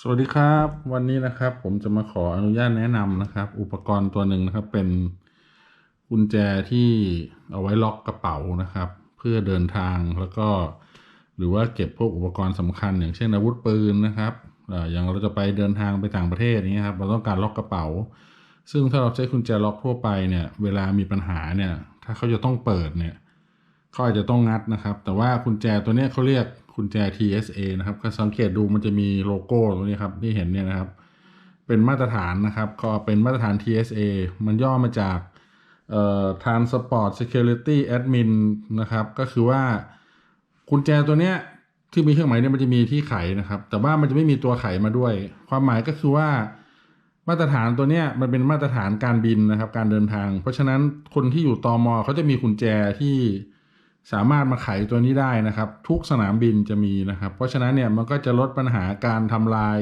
สวัสดีครับ วันนี้นะครับ ผมจะมาขออนุญาตแนะนำนะครับ อุปกรณ์ตัวหนึ่งนะครับ เป็นกุญแจที่เอาไว้ล็อกกระเป๋านะครับ เพื่อเดินทางแล้วก็ หรือว่าเก็บพวกอุปกรณ์สำคัญ อย่างเช่นอาวุธปืนนะครับอย่างเราจะไปเดินทางไปต่างประเทศนี้ครับเราต้องการล็อกกระเป๋า ซึ่งถ้าเราใช้กุญแจล็อกทั่วไปเนี่ย เวลามีปัญหาเนี่ย ถ้าเขาจะต้องเปิดเนี่ยเขาอาจจะต้องงัดนะครับ แต่ว่ากุญแจตัวนี้เขาเรียก กุญแจ TSA นะครับ ก็สังเกตดูมันจะมีโลโก้ตรงนี้ครับที่เห็นเนี่ยนะครับ เป็นมาตรฐานนะครับ ก็เป็นมาตรฐาน TSA มันย่อมาจากเอ่อ Transport Security Admin นะครับ ก็คือว่ากุญแจตัวเนี้ยที่มีเครื่องหมายเนี่ยมันจะมีที่ไขนะครับ แต่ว่ามันจะไม่มีตัวไขมาด้วย ความหมายก็คือว่ามาตรฐานตัวเนี้ยมันเป็นมาตรฐานการบินนะครับ การเดินทาง เพราะฉะนั้นคนที่อยู่ตอมอเขาจะมีกุญแจที่ สามารถมาไขตัวนี้ได้นะครับ ทุกสนามบินจะมีนะครับ เพราะฉะนั้นเนี่ยมันก็จะลดปัญหาการทำลาย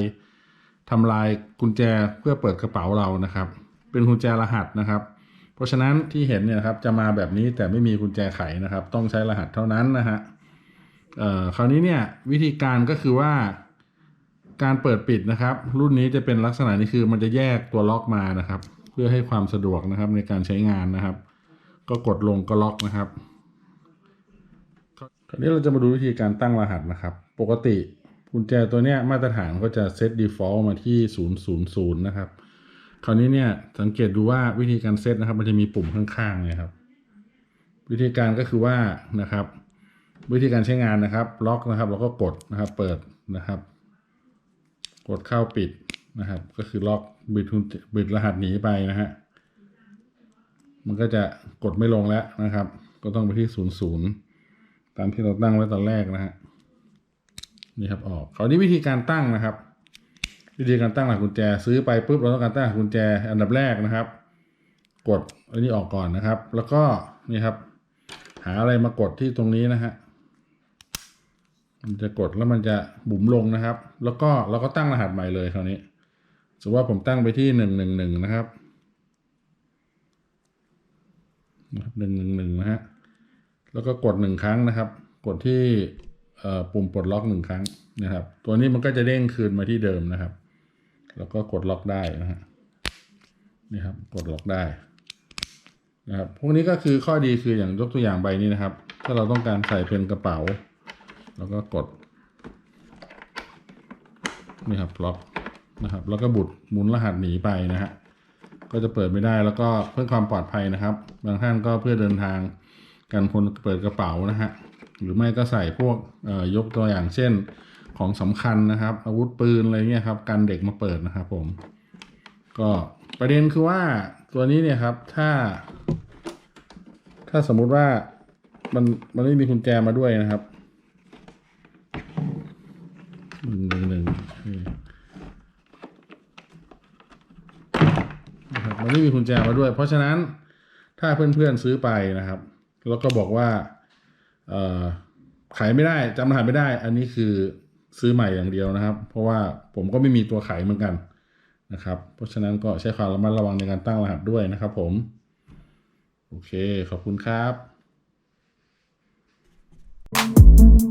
ทำลายกุญแจเพื่อเปิดกระเป๋าเรานะครับ เป็นกุญแจรหัสนะครับ เพราะฉะนั้นที่เห็นเนี่ยครับจะมาแบบนี้แต่ไม่มีกุญแจไขนะครับ ต้องใช้รหัสเท่านั้นนะฮะเอ่อคราวนี้เนี่ยวิธีการก็คือว่าการเปิดปิดนะครับ รุ่นนี้จะเป็นลักษณะนี้คือมันจะแยกตัวล็อกมานะครับ เพื่อให้ความสะดวกนะครับในการใช้งานนะครับ ก็กดลงก็ล็อกนะครับ คราวนี้เราจะมาดูวิธีการตั้งรหัสนะครับ ปกติกุญแจตัวเนี้ยมาตรฐานก็จะเซต default มาที่ 000 นะครับ คราวนี้เนี่ยสังเกตดูว่าวิธีการเซตนะครับ มันจะมีปุ่มข้างๆเนี่ยครับ วิธีการก็คือว่านะครับ วิธีการใช้งานนะครับ ล็อกนะครับ แล้วก็กดนะครับ เปิดนะครับ กดเข้าปิดนะครับ ก็คือล็อกบิดบิดรหัสหนีไปนะฮะมันก็จะกดไม่ลงแล้วนะครับ ก็ต้องไปที่ศูนย์ศูนย์ ตามที่เราตั้งไว้ตอนแรกนะฮะนี่ครับออกคราวนี้วิธีการตั้งนะครับ วิธีการตั้งรหัสกุญแจซื้อไปปุ๊บเราต้องการตั้งรหัสกุญแจอันดับแรกนะครับ กดอันนี้ออกก่อนนะครับ แล้วก็นี่ครับ หาอะไรมากดที่ตรงนี้นะฮะมันจะกดแล้วมันจะบุ๋มลงนะครับ แล้วก็เราก็ตั้งรหัสใหม่เลยคราวนี้สมมติว่าผมตั้งไปที่หนึ่งหนึ่งหนึ่งนะครับนะครับหนึ่งหนึ่งหนึ่งนะฮะ แล้วก็กดหนึ่งครั้งนะครับ กดที่ปุ่มปลดล็อกหนึ่งครั้งนะครับ ตัวนี้มันก็จะเด้งคืนมาที่เดิมนะครับ แล้วก็กดล็อกได้นะฮะนี่ครับกดล็อกได้นะครับพวกนี้ก็คือข้อดีคืออย่างยกตัวอย่างใบนี้นะครับ ถ้าเราต้องการใส่เป็นกระเป๋า แล้วก็กดนี่ครับล็อกนะครับ แล้วก็บุดหมุนรหัสหนีไปนะฮะก็จะเปิดไม่ได้แล้วก็เพื่อความปลอดภัยนะครับ บางท่านก็เพื่อเดินทาง กันคนเปิดกระเป๋านะฮะหรือไม่ก็ใส่พวกยกตัวอย่างเช่นของสำคัญนะครับ อาวุธปืนอะไรเงี้ยครับกันเด็กมาเปิดนะครับผม ก็ประเด็นคือว่าตัวนี้เนี่ยครับถ้า ถ้าสมมุติว่ามันมันไม่มีกุญแจมาด้วยนะครับหนึ่งหนึ่งหนึ่งนะครับมันไม่มีกุญแจมาด้วย เพราะฉะนั้นถ้าเพื่อนๆซื้อไปนะครับ แล้วก็บอกว่าเออขายไม่ได้จำรหัสไม่ได้ อันนี้คือซื้อใหม่อย่างเดียวนะครับ เพราะว่าผมก็ไม่มีตัวขายเหมือนกันนะครับ เพราะฉะนั้นก็ใช้ความระมัดระวังในการตั้งรหัสด้วยนะครับผม โอเค ขอบคุณครับ